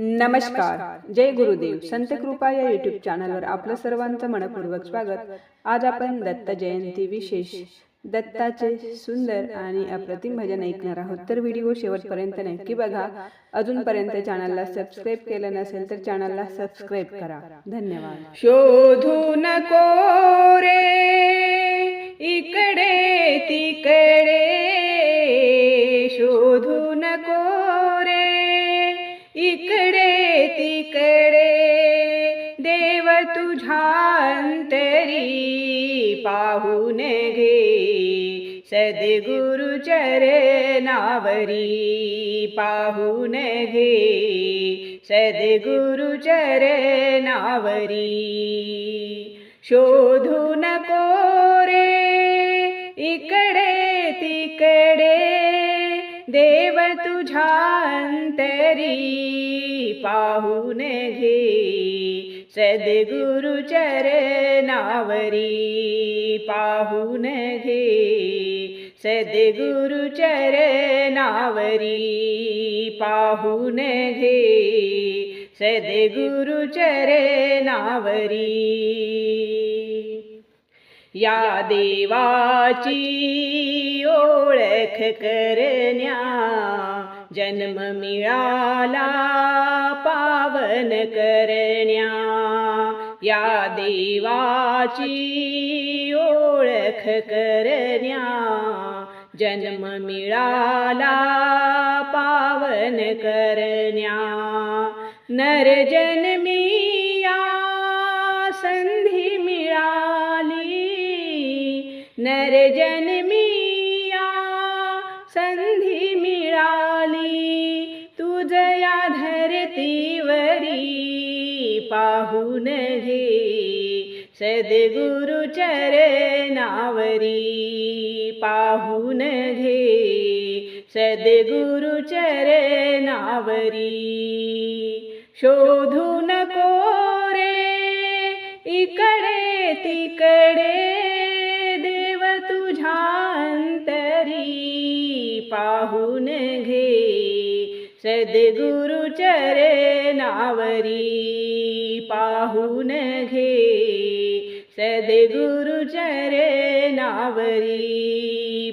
नमस्कार. जय गुरुदेव. संत कृपा या युट्यूब चॅनलवर आपलं सर्वांचं मनपूर्वक स्वागत. आज आपण दत्त जयंती विशेष दत्ताचे सुंदर आणि अप्रतिम भजन ऐकणार आहोत तर व्हिडिओ शेवटपर्यंत नक्की बघा अजूनपर्यंत चॅनलला सबस्क्राईब केलं नसेल तर चॅनलला सबस्क्राईब करा. धन्यवाद. शोधू नको घे सद्गुरु पाहून घे. सद्गुरु नावरी शोधू नको रे. इकडे तिकडे देव तुझ्या अंतरी पाहून घे. सद्गुरु चरणावरी पाहून घे. सद्गुरु चरणावरी पाहून घे. सद्गुरु चरणावरी या देवाची ओळख करण्या जन्म मिळाला पावन करण्या या देवाची ओळख करण्या. जन्म मिळाला पावन करण्या. नरजन्मी या संधी मिळाली. नरजन्मी पाहून घे सद्गुरु चरणावरी पाहून घे सद्गुरु चरणावरी शोधू नको रे. इकडे तिकडे देव तुझ्या अंतरी पाहून घे सद्गुरु चरणावरी पाहून घे. सद्गुरु चरणावरी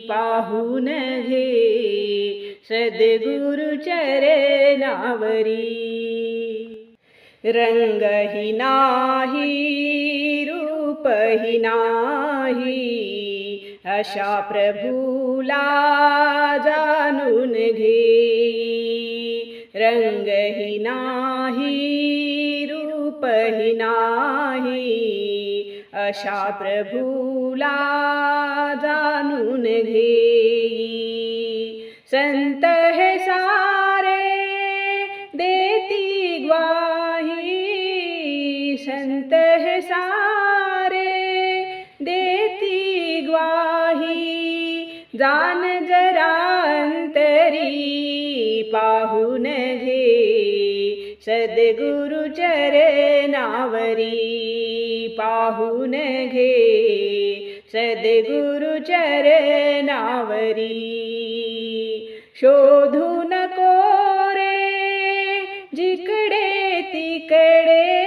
पाहून घे. सद्गुरु चरणावरी रंगही नाही रूपही नाही. अशा प्रभूला जाणून घे. रंगही नाही रूपही नाही अशा प्रभूला जाणून घे संत हे सारे देती ग्वाही. संत हे सारे देती ग्वाही. जान पाहून घे. सद्गुरु चरणावरी पाहून घे. सद्गुरु चरणावरी शोधू नको रे. जिकडे तिकडे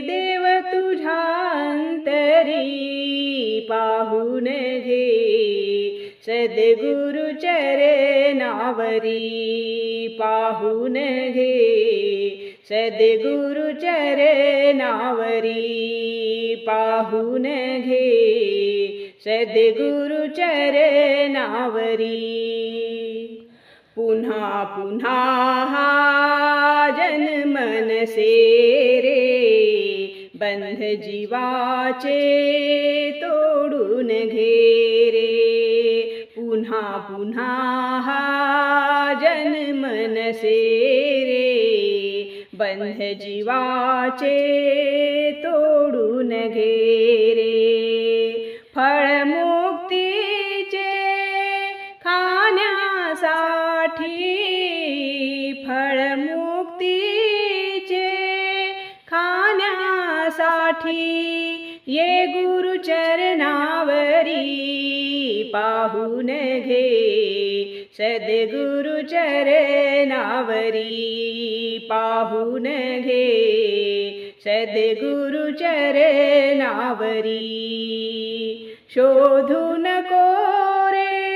देव तुझ्या अंतरी पाहून घे. सद्गुरु नावरी पाहून घे. सद्गुरु चरणावरी पाहून घे. सद्गुरु चरणावरी पुन्हा पुन्हा हा जनमन नसे रे बंध जीवाचे तोडून घे रे पुन्हा पुन्हा हा जन्म नसे रे बंध जीवाचे तोडून घे रे फळमुक्तीचे खाण्यासाठी फळमुक्तीचे खाण्यासाठी ये गुरुचरणावरी. पाहून घे. सद्गुरु चरणावरी पाहून घे. सद्गुरु चरणावरी शोधू नको रे.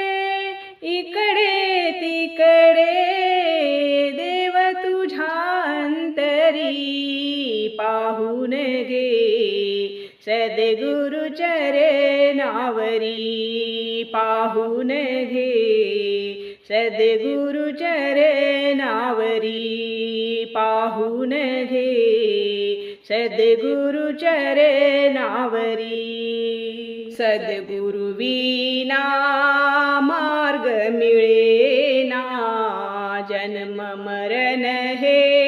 इकडे घे. सद्गुरु चरणावरी पाहून घे. सद्गुरु चरणावरी सद्गुरु विना मार्ग मिळेना. जन्म मरण हे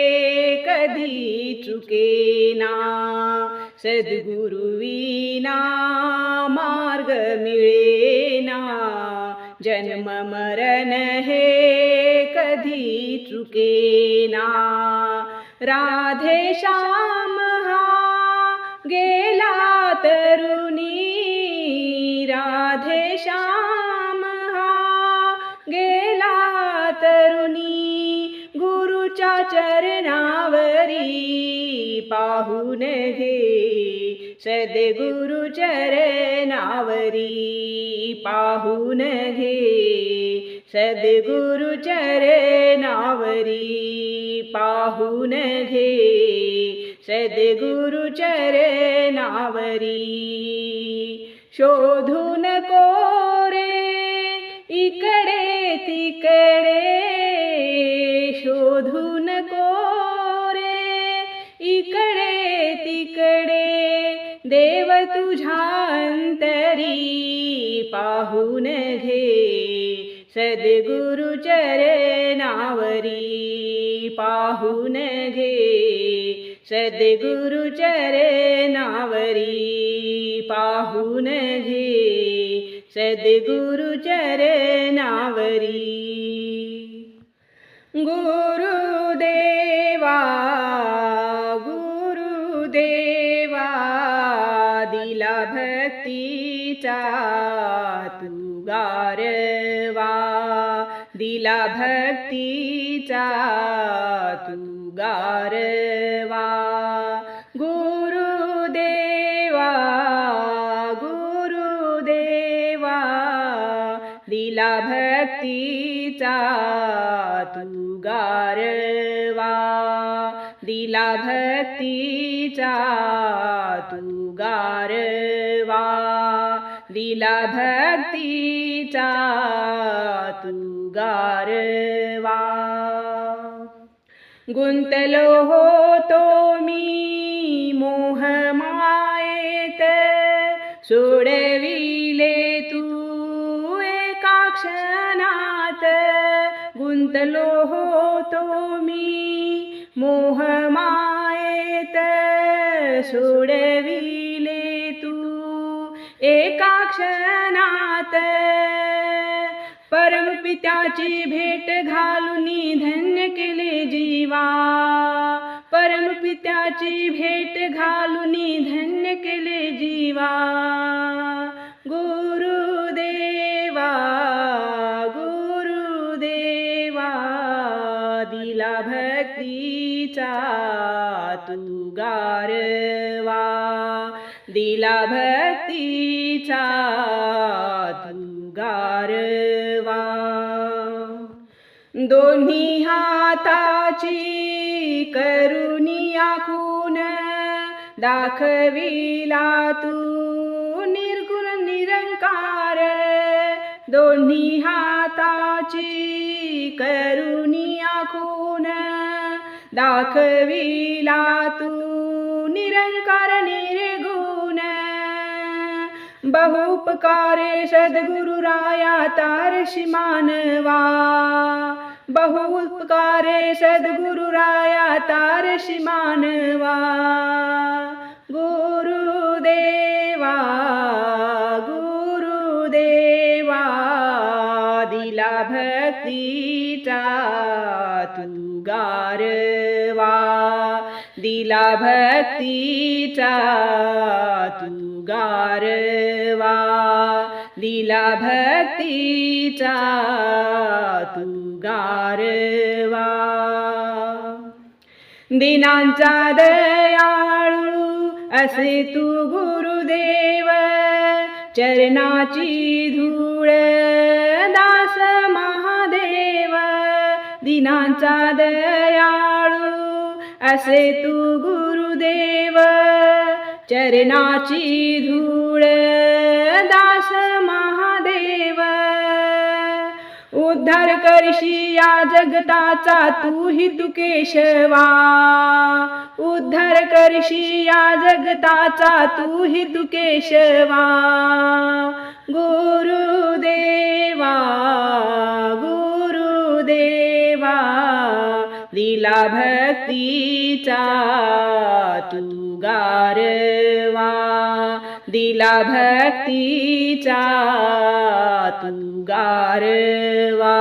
कधी चुकेना. सद्गुरु विना मार्ग मिळे जन्म मरण हे कधी चुकेना राधे श्याम हा गेला तरुणी राधे श्याम हा गेला तरुणी गुरुच्या चरणावरी पाहून घे. सद्गुरु चरणावरी पाहून घे. सद्गुरु चरणावरी पाहून घे. सद्गुरु चरणावरी शोधून नको रे इकडे तिकडे. शोधू तुझ्या अंतरी पाहून घे. सद्गुरु चरणावरी पाहून घे. सद्गुरु चरणावरी पाहून घे. सद्गुरु चरणावरी. गुरु भक्तीचा तू गारवा दिला भक्तीचा तू गारवा गुरुदेवा गुरुदेवा। दिला भक्तीचा तू गारवा दिला भक्तीचा तू गारवा दिला भक्तीचा तू गारवा गुंतलो होतो मी मोहमायेत सोडविले तू एका क्षणात. गुंतलो होतो मी मोहमायेत सोडविले नात परम पित्याची भेट घालून धन्य केले जीवा. परमपित्याची भेट घालून धन्य केले जीवा. गुरुदेवा गुरुदेवा दिला भक्तीचा तू गारवा दिला भक्तीचा तुगारवा दोन्ही हाताची करुणी आखून दाखविला तू निर्गुण निरंकार। दोन्ही हाताची करुणी आखून दाखविला तू निरंकार निरे। बहुपकारे सद्गुरुराया तारशी मानवा बहुपकारे सद्गुरुराया तारशी मानवा गुरुदेवा गुरुदेवा दिला भक्तीचा तू गारवा। दिला भक्तीचा तू गारवा दिला भक्तीचा तू गारवा दिनांचा दयाळू असे तू गुरुदेव चरणाची धूळ दास महादेव. दिनांचा दयाळू असे तू गुरुदेव चरणाची धूळ दास महादेव. उद्धार करशी या जगताचा तू हि केशवा. उद्धार करशी या जगताचा तू हि केशवा. गुरुदेवा दिला भक्तीचा तू गारवा दिला भक्तीचा तू गारवा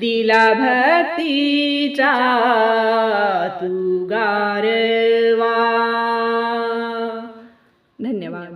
दिला भक्तीचा तू गारवा धन्यवाद।